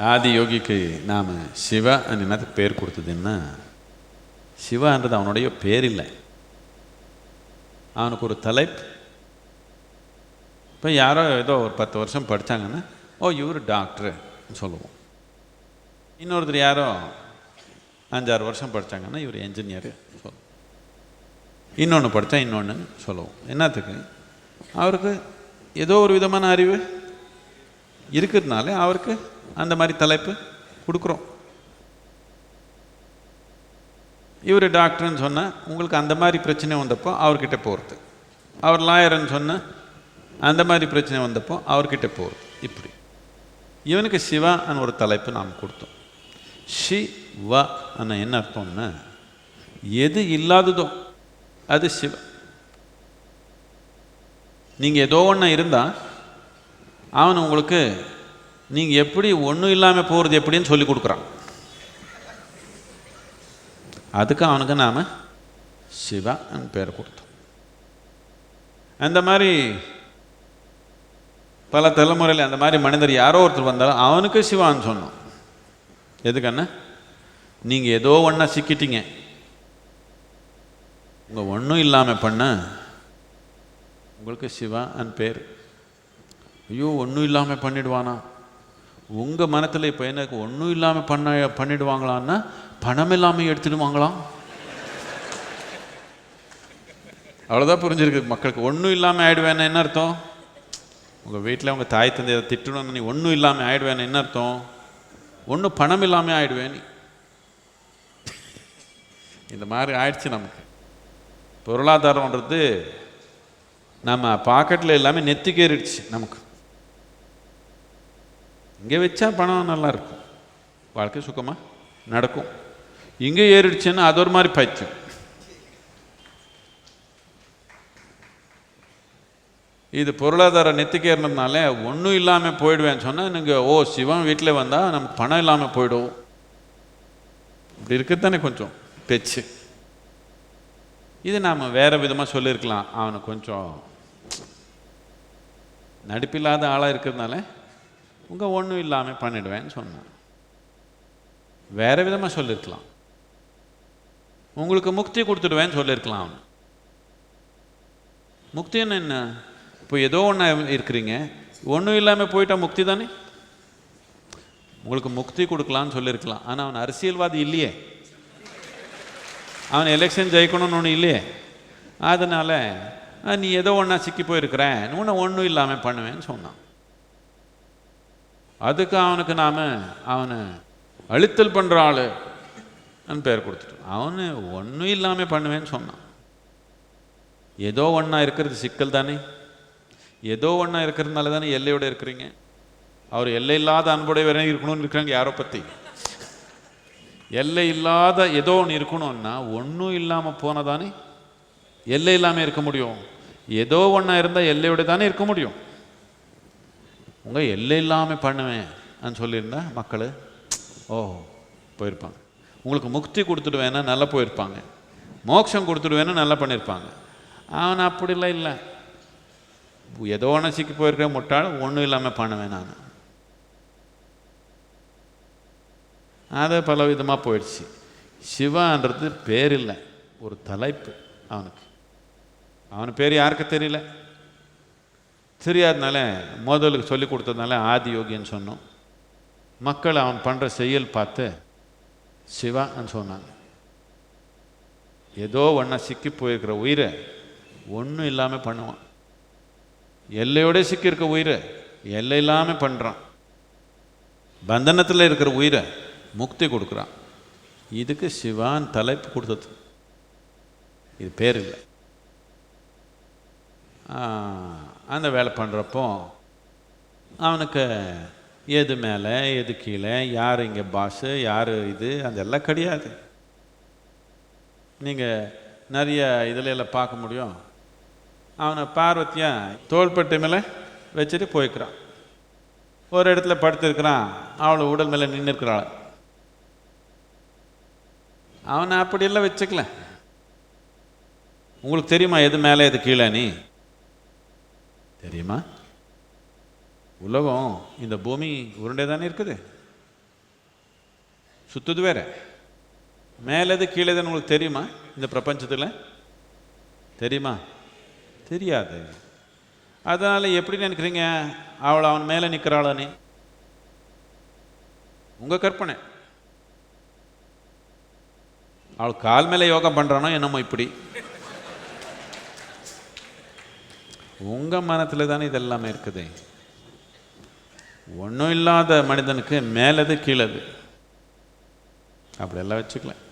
ஆதி யோகிக்கு நாம் சிவா என்னத்துக்கு பேர் கொடுத்ததுன்னா சிவான்றது அவனுடைய பேர் இல்லை. அவனுக்கு ஒரு தலைப்பு. இப்போ யாரோ ஏதோ ஒரு பத்து வருஷம் படித்தாங்கன்னா ஓ இவர் டாக்டரு சொல்லுவோம். இன்னொருத்தர் யாரோ அஞ்சாறு வருஷம் படித்தாங்கன்னா இவர் என்ஜினியரு சொல்லுவோம். இன்னொன்று படித்தா இன்னொன்று சொல்லுவோம். என்னத்துக்கு? அவருக்கு ஏதோ ஒரு விதமான அறிவு. இருக்கிறதுனால அவருக்கு அந்த மாதிரி தலைப்பு கொடுக்குறோம். இவர் டாக்டர்னு சொன்னால் உங்களுக்கு அந்த மாதிரி பிரச்சனை வந்தப்போ அவர்கிட்ட போகிறது அவர் லாயர்னு சொன்னால் அந்த மாதிரி பிரச்சனை வந்தப்போ அவர்கிட்ட போகிறது இப்படி. இவனுக்கு சிவான்னு ஒரு தலைப்பு நாம் கொடுத்தோம். ஷி வ அண்ணா என்ன அர்த்தம்னா எது இல்லாததோ அது சிவ. நீங்கள் ஏதோ ஒன்று இருந்தால் அவன் உங்களுக்கு நீங்கள் எப்படி ஒன்றும் இல்லாமல் போகிறது எப்படின்னு சொல்லி கொடுக்குறான். அதுக்கு அவனுக்கு நாம் சிவான்னு பேர் கொடுத்தோம். அந்த மாதிரி பல தலைமுறையில் அந்த மாதிரி மனிதர் யாரோ ஒருத்தர் வந்தாலும் அவனுக்கு சிவான்னு சொன்னோம். எதுக்கண்ணா நீங்கள் ஏதோ ஒன்றா சிக்கிட்டீங்க. உங்கள் ஒன்றும் இல்லாமல் பண்ண உங்களுக்கு சிவான்னு பேர். ஐயோ ஒன்றும் இல்லாமல் பண்ணிடுவானா? உங்கள் மனத்தில் இப்போ எனக்கு ஒன்றும் இல்லாமல் பண்ண பண்ணிடுவாங்களான்னா பணம் இல்லாமல் எடுத்துடுவாங்களாம் அவ்வளோதான் புரிஞ்சிருக்கு மக்களுக்கு. ஒன்றும் இல்லாமல் ஆயிடுவேன்னு என்ன அர்த்தம்? உங்கள் வீட்டில் உங்கள் தாய் தந்தை திட்டணும்னு நீ ஒன்றும் இல்லாமல் ஆயிடுவேன்னு என்ன அர்த்தம்? ஒன்றும் பணம் இல்லாமல் ஆயிடுவேன் இந்த மாதிரி ஆயிடுச்சு நமக்கு. பொருளாதாரம்ன்றது நம்ம பாக்கெட்டில் எல்லாமே நெத்திக்கேறிடுச்சு நமக்கு. இங்கே வச்சா பணம் நல்லா இருக்கும் வாழ்க்கை சுகமாக நடக்கும். இங்கே ஏறிடுச்சுன்னா அது ஒரு மாதிரி பைத்தியம். இது பொருளாதார நெத்திக்கேறினதுனால ஒன்றும் இல்லாமல் போயிடுவேன்னு சொன்னால் நீங்கள் ஓ சிவன் வீட்டில் வந்தால் நம்ம பணம் இல்லாமல் போயிடுவோம் இப்படி இருக்குதானே கொஞ்சம் பேச்சு. இது நாம் வேறு விதமாக சொல்லியிருக்கலாம். அவனை கொஞ்சம் நடிப்பில்லாத ஆளாக இருக்கிறதுனால உங்கள் ஒன்றும் இல்லாமல் பண்ணிடுவேன்னு சொன்னான். வேறு விதமாக சொல்லியிருக்கலாம் உங்களுக்கு முக்தி கொடுத்துடுவேன்னு சொல்லியிருக்கலாம் அவன் முக்தின்னு என்ன? இப்போ ஏதோ ஒன்று இருக்கிறீங்க. ஒன்றும் இல்லாமல் போயிட்டா முக்தி தானே? உங்களுக்கு முக்தி கொடுக்கலான்னு சொல்லியிருக்கலாம் ஆனால் அவன் அரசியல்வாதி இல்லையே. அவன் எலெக்ஷன் ஜெயிக்கணும்னு ஒன்று இல்லையே. அதனால் நீ ஏதோ ஒன்றா சிக்கி போயிருக்கிறேன். உன்னை ஒன்றும் இல்லாமல் பண்ணுவேன்னு சொன்னான். அதுக்கு அவனுக்கு நாம் அவனை அழுத்தல் பண்ணுற ஆள் பெயர் கொடுத்துட்டோம். அவனு ஒன்றும் இல்லாமல் பண்ணுவேன்னு சொன்னான். ஏதோ ஒன்றா இருக்கிறது சிக்கல் தானே? ஏதோ ஒன்றா இருக்கிறதுனால தானே எல்லையோடு இருக்கிறீங்க? அவர் எல்லை இல்லாத அன்புடையவரே இருக்கணும்னு இருக்கிறாங்க யாரோ பற்றி எல்லை இல்லாத ஏதோ ஒன்று இருக்கணும்னா ஒன்றும் இல்லாமல் போனதானே எல்லை இல்லாமல் இருக்க முடியும். ஏதோ ஒன்றா இருந்தால் எல்லையோட தானே இருக்க முடியும். உங்கள் எல்லை இல்லாமல் பண்ணுவேன் சொல்லியிருந்தா மக்கள் ஓ போயிருப்பாங்க. உங்களுக்கு முக்தி கொடுத்துடுவேன்னா நல்லா போயிருப்பாங்க. மோட்சம் கொடுத்துடுவேன்னா நல்லா பண்ணியிருப்பாங்க அவன் அப்படிலாம் இல்லை. ஏதோ ஒன்று சிக்கி போயிருக்கிற முட்டாள் ஒன்றும் இல்லாமல் பண்ணுவேன் நான். அது பல விதமாக போயிடுச்சு. சிவான்றது பேர் இல்லை. ஒரு தலைப்பு அவனுக்கு. அவன் பேர் யாருக்கு தெரியல? தெரியாதனால முதலுக்கு சொல்லி கொடுத்ததுனால ஆதி யோகின்னு சொன்னோம். மக்கள் அவன் பண்ணுற செயல் பார்த்து சிவான்னு சொன்னாங்க. ஏதோ ஒன்றா சிக்கி போயிருக்கிற உயிரை ஒன்றும் இல்லாமல் பண்ணுவான். எல்லையோட சிக்கியிருக்க உயிரை எல்லை இல்லாமல் பண்ணுறான் பந்தனத்தில் இருக்கிற உயிரை முக்தி கொடுக்குறான். இதுக்கு சிவான் தலைப்பு கொடுத்தது. இது பேர் இல்லை. அந்த வேலை பண்ணுறப்போ அவனுக்கு எது மேலே எது கீழே யார் இங்கே பாஸு யார் இது அதெல்லாம் கிடையாது. நீங்கள் நிறைய இதில் எல்லாம் பார்க்க முடியும். அவனை பார்வத்தியா தோள்பட்டு மேலே வச்சுட்டு போய்க்கிறான். ஒரு இடத்துல படுத்துருக்கிறான். அவளை உடல் மேலே நின்று இருக்கிறாள். அவனை அப்படியெல்லாம் வச்சுக்கல. உங்களுக்கு தெரியுமா எது மேலே எது கீழே நீ? தெரியுமா? உலகம் இந்த பூமி உருண்டை தானே இருக்குது? சுற்றுது வேற. மேலது கீழேதுன்னு உங்களுக்கு தெரியுமா? இந்த பிரபஞ்சத்தில்? தெரியுமா? தெரியாது. அதனால் எப்படி நினைக்கிறீங்க? அவள் அவன் மேலே நிற்கிறாளானே உங்கள் கற்பனை. அவள் கால் மேலே யோகம் பண்ணுறானோ என்னமோ இப்படி. உங்கள் மனத்தில் தானே இதெல்லாமே இருக்குது. ஒன்றும் இல்லாத மனிதனுக்கு மேலது கீழது. அப்படியெல்லாம் வச்சுக்கலாம்